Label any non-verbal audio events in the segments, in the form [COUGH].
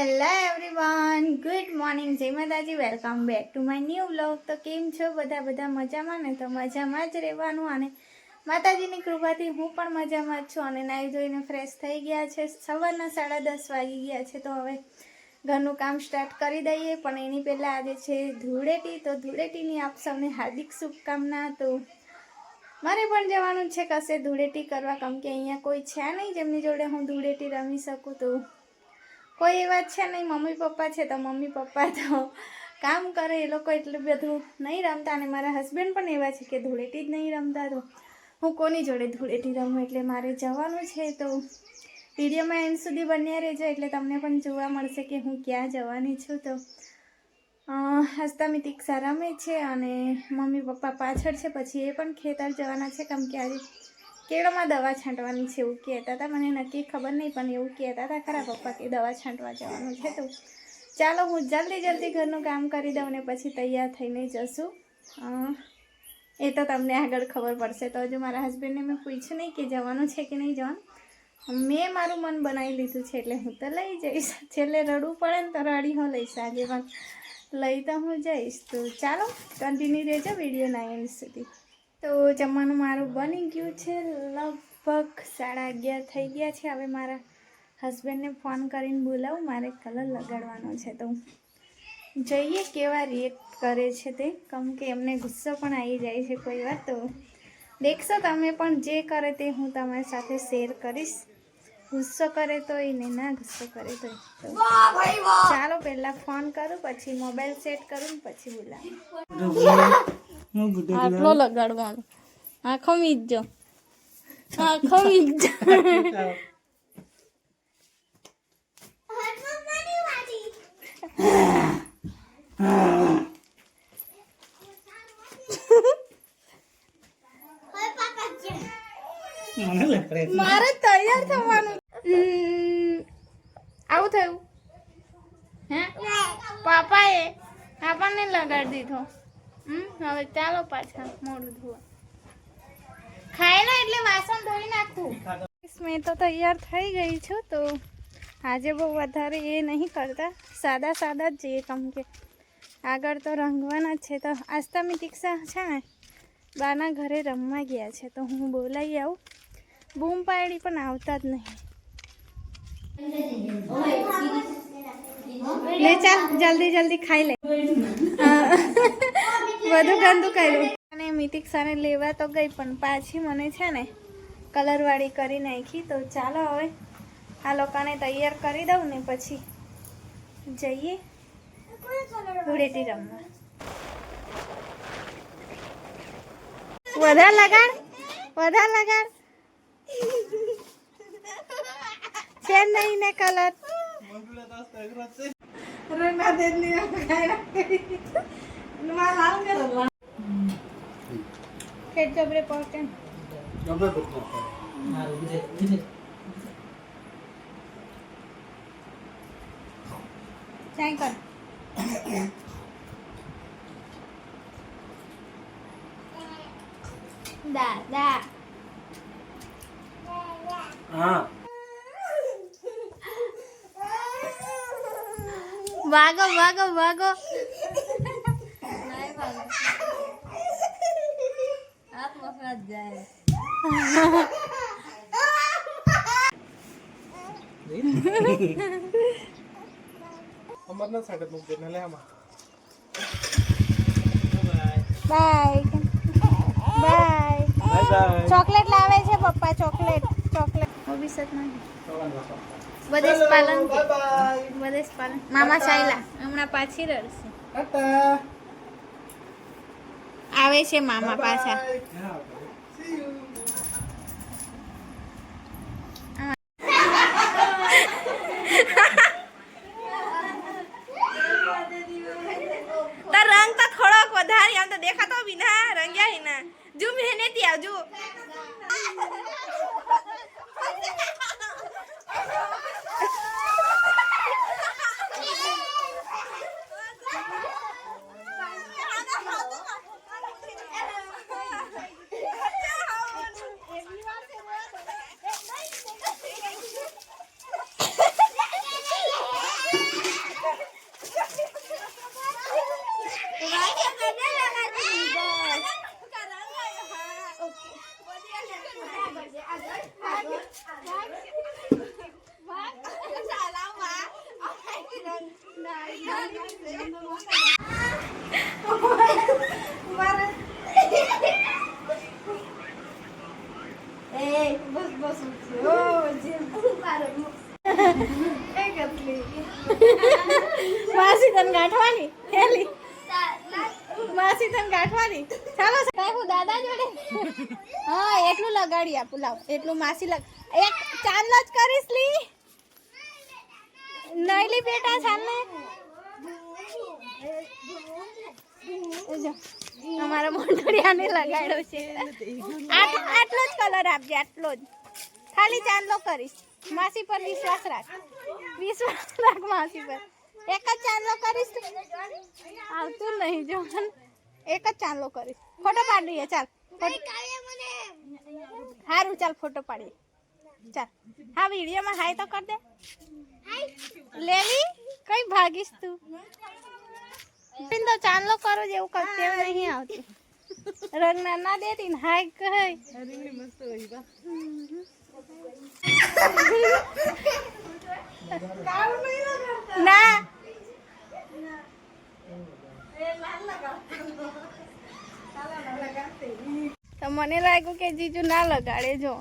Hello everyone good morning જય Mataji. Welcome back to my new blog તો કેમ છો? બધા બધા મજામાં ને? તો મજામાં જ રહેવાનું અને માતાજીની કૃપાથી હું પણ મજામાં જ છું અને નાહી ધોઈને ફ્રેશ થઈ ગયા છે. સવારના સાડા દસ વાગી ગયા છે, તો હવે ઘરનું કામ સ્ટાર્ટ કરી દઈએ. પણ એની પહેલાં આજે છે ધૂળેટી. તો ધૂળેટીની આપ સૌને હાર્દિક શુભકામના. તો મારે પણ જવાનું છે કશે ધૂળેટી કરવા. કેમ કે અહીંયા કોઈ છે નહીં જેમની જોડે હું ધૂળેટી રમી શકું તો કોઈ એવા છે નહીં, મમ્મી પપ્પા છે તો મમ્મી પપ્પા તો કામ કરે, એ લોકો એટલું બધું નહીં રમતા અને મારા હસબન્ડ પણ એવા છે કે ધૂળેટી જ નહીં રમતા તો હું કોની જોડે ધૂળેટી રમું? એટલે મારે જવાનું છે તો વિડીયોમાં એન્ડ સુધી બન્યા રહેજો, એટલે તમને પણ જોવા મળશે કે હું ક્યાં જવાની છું તો. હસતા મિતિક્ષા રમે છે અને મમ્મી પપ્પા પાછળ છે, પછી એ પણ ખેતર જવાના છે, કેમ કે આજે કેળોમાં દવા છાંટવાની છે એવું કહેતા હતા. મને નક્કી ખબર નહીં, પણ એવું કહેતા હતા, ખરા પપ્પા, કે દવા છાંટવા જવાનું છે તો. ચાલો, હું જલ્દી જલ્દી ઘરનું કામ કરી દઉં ને પછી તૈયાર થઈને જશું. એ તો તમને આગળ ખબર પડશે. તો હજુ મારા હસબન્ડને મેં પૂછ્યું નહીં કે જવાનું છે કે નહીં જવાનું. મેં મારું મન બનાવી લીધું છે એટલે હું તો લઈ જઈશ. છેલ્લે રડવું પડે ને તો રડી હું લઈશ આજે પણ. લઈ તો હું જઈશ. તો ચાલો કન્ટિન્યુ રહેજો વિડીયોના એન્ડ સુધી. તો જમવાનું મારું બની ગયું છે. લગભગ સાડા અગિયાર થઈ ગયા છે. હવે મારા હસબન્ડને ફોન કરીને બોલાવું. મારે કલર લગાડવાનો છે. તો જોઈએ કેવા રિએક્ટ કરે છે તે. કમ કે એમને ગુસ્સો પણ આવી જાય છે કોઈ વાર. તો દેખશો તમે પણ જે કરે તે હું તમારી સાથે શેર કરીશ. ગુસ્સો કરે તો એને ના ગુસ્સો કરે તો ચાલો પહેલાં ફોન કરું, પછી મોબાઈલ સેટ કરું પછી બોલાવું. [LAUGHS] આટલો લગાડવાનો. આખો મીજો આખો મીજો મારે તૈયાર થવાનું. આવું થયું. હે? પાપાએ આપણને લગાડી દીધો. હવે ચાલો પાછા મોડું ધોવા. ખાય ને એટલે વાસણ ધોઈ નાખું. મેં તો તૈયાર થઈ ગઈ છું, તો આજે બહુ વધારે એ નહીં કરતા. સાદા સાદા જ જઈએ કેમ કે આગળ તો રંગવાના છે, તો આસ્તા દીક્ષા છે ને, બાના ઘરે રમવા ગયા છે, તો હું બોલાવી આવું. બૂમ પાડી પણ આવતા જ નહીં. લે, ચાલ, જલ્દી જલ્દી ખાઈ લે. બધું ગંદુ કર્યું. અને મિતિક્ષાને લેવા તો ગઈ પણ પાછી મને છે ને કલરવાળી કરી નાખી. તો ચાલો હવે આ લોકોને તૈયાર કરી દઉં ને પછી જઈએ ધૂળેટી રમવા. વધારે લગાડ વધારે લગાડ. છે નહીં ને કલર? ચોપડે પહોંચે ચાય કર દા દા હા ભાગો ભાગો ભાગો bye bye bye bye chocolate લાવે છે પપ્પા ચોકલેટ ચોકલેટ. નહીં બધેશ પાલન બાય પાલન. મામા ચાલ્યા. હમણાં પાછી રડશે. આવે છે મામા પાછા સી યુ તો રંગ તો થોડોક વધારે આમ તો દેખાતો બી ના રંગ્યા હી ના જુમ હેને તી આવજો એ બસ બસ ઓ જે એ કેટલી માસી તને ગાંઠવાની? હેલી. માસી તને ગાંઠવાની? ચાલો. હું દાદા જોડે? હા, એટલું લગાડી આપું લાવ એટલું માસી લગ એક ચાંદલો જ કરીશ લી નહીં લી બેટા ચાંદને જો અમારા મોટરિયાને લગાડ્યો છે આટ- આટલો જ કલર આપજે આટલો જ ખાલી ચાંદલો કરીશ માસી પર વિશ્વાસ રાખ વિશ્વાસ રાખ માસી પર એક જ ચાંદલો કરીશ તું? આવતું નહીં જો એક જ ચાંદલો કરીશ ફોટો પાડીએ ચાલ સારું ચાલ ફોટો પાડીએ ચાલ હા વિડીયોમાં હાય તો કર દે લેલી ભાગીશ તું. તો ચાંદલો કરો જેવું કરતે નહીં આવતું. રંગ ના દેતી ને હાય કઈ ના. તો મને લાગ્યું કે જીજુ ના લગાડે જો.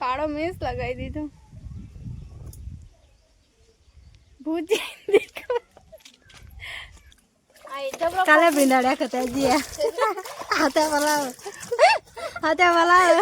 કાળો મેસ લગાવી દીધો. ભૂજી દેખો કાલે ભીંડાડ્યા કતા જીયા હાથે બોલાવ હાથે બોલાવ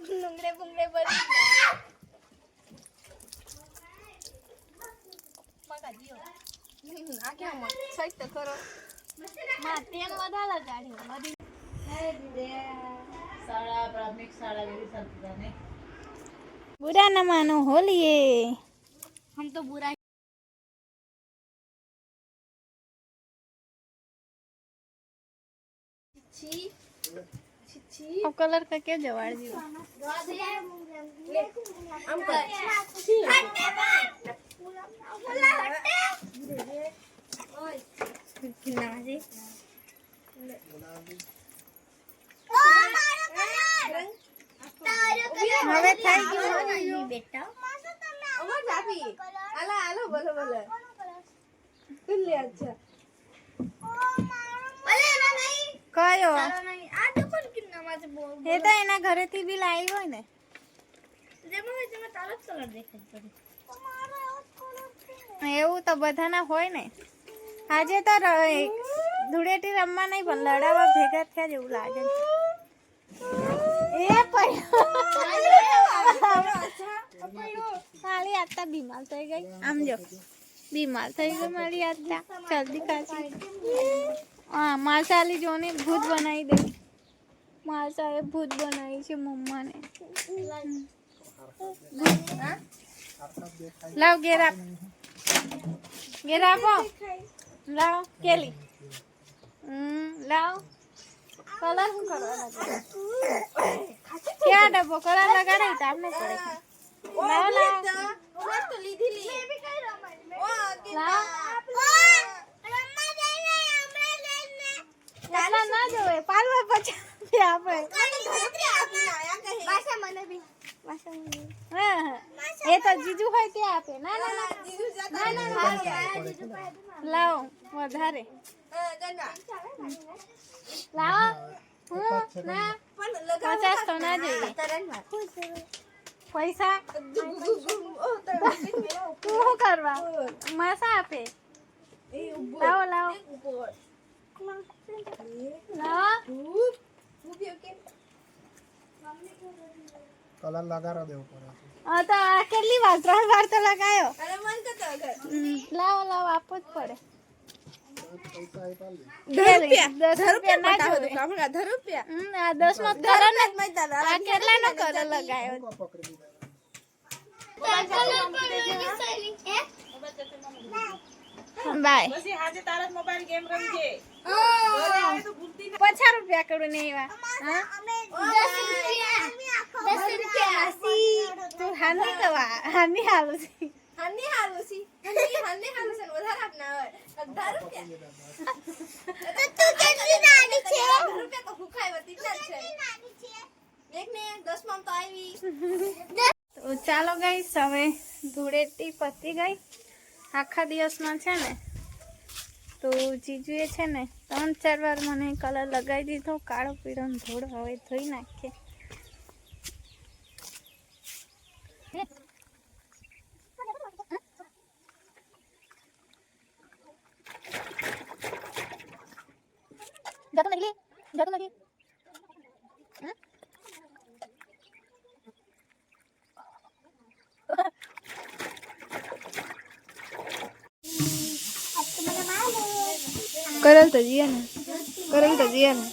ડુંગળે બુંગળે બની આ કેમ સઈ તો કરો માં તેલ બધા લગાડ્યું બધી શાળા પ્રાથમિક શાળા જેવી સંસ્થાને बुरा न मानो होलिए हम तो बुरा अब कलर का क्या जवाड़ जी હવે બેટા અમાર ભાભી આલા આલો બોલો બોલો. કુલ્લે અચ્છા કયો? એ તો એના ઘરેથી બી લાવી હોય ને. એવું તો બધાના હોય ને. આજે તો ર- ધૂળેટી રમવા નહીં પણ લડાવા ભેગા થયા જેવું લાગે એ બીમાર થઈ ગઈ? આમ જો, બીમાર થઈ ગઈ મારી આટલા જલ્દી કાચી હા માસાલી જોને ભૂત બનાવી દે. માસાએ ભૂત બનાવી છે મમ્માને. લાવ ઘેર આપ. ઘેર આપો. લાવ, કેલી. લાવ. કલર શું કરવાના? ક્યાં ડબ્બો? કલર લગાડે તો આપણે લાવ લાવ. તો લીધી લી. લાવ એટલા ના જોવે પાલવા પછી આપે પાછા મને બી. પાછા મને બી. હા હા. એ તો જીજુ હોય તે આપે. ના ના ના. ના ના ના. લાવો વધારે. લાવો. હું? ના. પચાસ તો ના જોઈએ. પૈસા તું શું કરવા? માસા આપે. લાવો લાવો. કલર લગાડો દેવો પડે. હા તો આ કેટલી વાર ત્રણ વાર તો લગાયો. અરે મન તો તો લાવો લાવો આપવો જ પડે. પચાસ રૂપિયા કરું નહીં હાલ હા? તું હાની હાલું છે હાની હાલું છી હાની હાની હાલું છે હોય રૂપિયા તો તું કેટલી નાની છે રૂપિયા તો ભૂખાય વતી જ છે દેખ ને દસમાં તો આવી તો ચાલો ગઈ હવે ધૂળેટી પતી ગઈ આખા દિવસમાં છે ને તો જીજુએ છે ને ત્રણ ચાર વાર મને કલર લગાવી દીધો કાળો પીળો ને હવે ધોઈ નાખીએ જતો નથી જતો નથી કરલ તો જીએ ને કરલ તો જીએ ને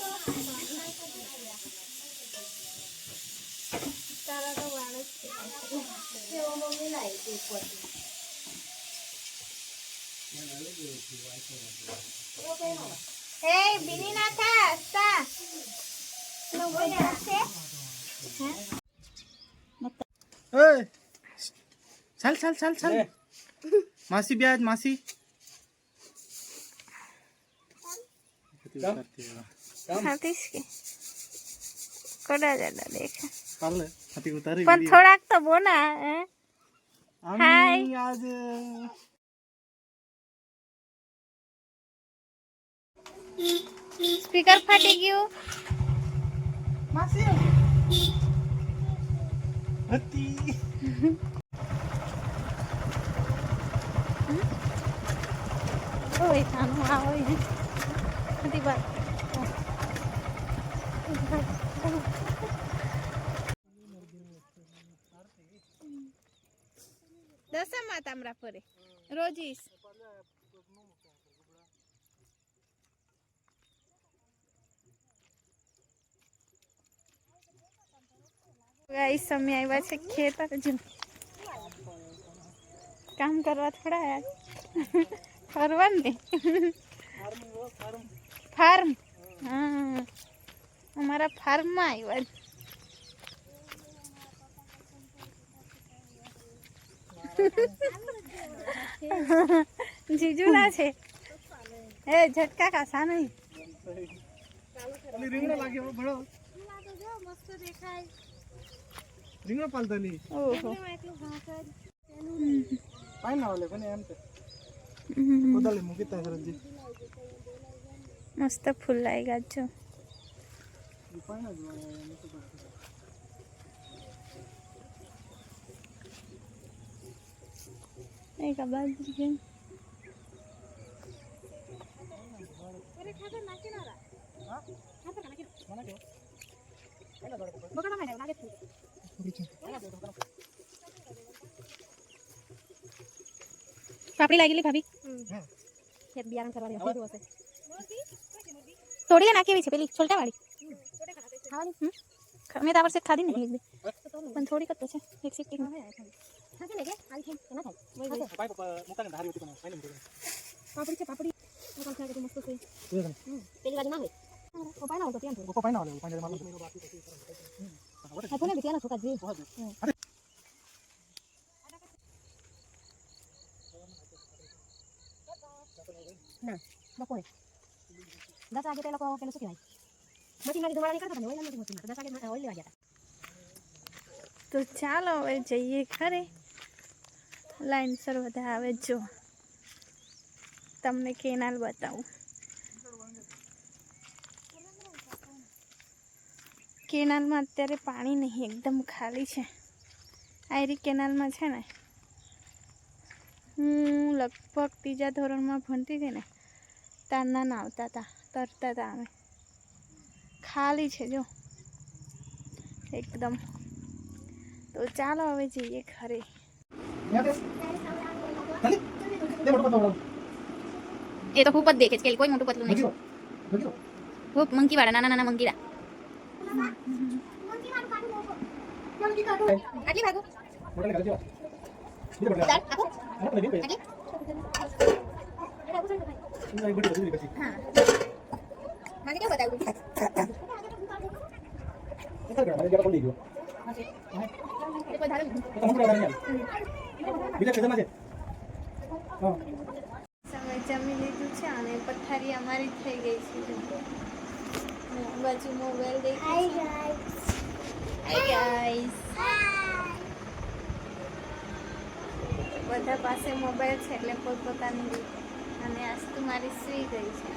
Hey, bini na ta, ta. ચાલ ચાલ ચાલ ચાલ. માસી બ્યાજ માસી. પણ થોડાક તો બોના હાય. આજે સ્પીકર ફાટી ગયું. માસી હતી ઓય થાનું આ હોય ને નથી બાત દસમાં તામરા ફરે રોજીસ ગાઈસ અમે આવ્યા છે ખેતર. જ કામ કરવા થોડા આયા ફરવા ને ફાર્મ. હા. અમારા ફાર્મમાં આવ્યા છે. જીજુલા છે. એ ઝટકા કાસા નહીં. રીંગણા લાગે ભણો. મસ્ત ભણો રીંગણો પાલતલી ઓહો. પાઈ ના ઓલે બને એમ તે. કોદાળી મૂકી તા સરજી. મસ્ત ફૂલ લાગ્યા છો પાઈ ના પાછું. એક આ બાજુ છે. પાપડી લાગેલી ભાભી. ખેત બિયારણ કરવા તોડીએ નાખી એવી છે પેલી છોલટા વાળી મેં તો આ વર્ષે ખાધી નહીં એક પણ થોડીક જ તો છે. એક સીટ ને મૂકી પાપડી. છે પાપડી. પેલી બાજુ ના હોય તો ચાલો હવે જઈએ ખરે. લાઈનસર બધા આવે જો. તમને કેનાલ બતાવું. કેનાલમાં અત્યારે પાણી નહીં એકદમ ખાલી છે. આયરી કેનાલમાં છે ને હું લગભગ ત્રીજા ધોરણમાં ભણતી હતી ને તારના નાવતા હતા તરતા હતા અમે. ખાલી છે જો એકદમ. તો ચાલો હવે જઈએ ઘરે. એ તો ખૂબ જ દેખે છે કોઈ મોટું પતલું નહીં. ખૂબ મંકી વાળા નાના નાના મંકીડા આટલી જમી લીધું છે અને પથારી અમારી થઈ ગઈ છે. બાજુ મોબાઈલ દેખાય છે. હાય ગાઈસ બધા પાસે મોબાઈલ છે એટલે પોતપોતાની રીતે અને આજ તો મારી સુઈ ગઈ છે.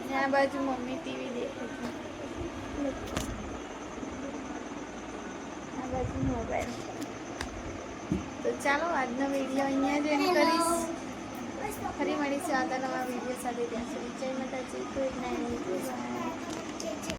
અને આ બાજુ મમ્મી ટીવી દેખે છે. આ બાજુ મોબાઈલ તો ચાલો આજનો વીડિયો અહીંયા જ એન્ડ કરીશ. ફરી મળીશું આગળ નવા વીડિયો સાથે. ત્યાં સુધી જય માતાજી. Good night bye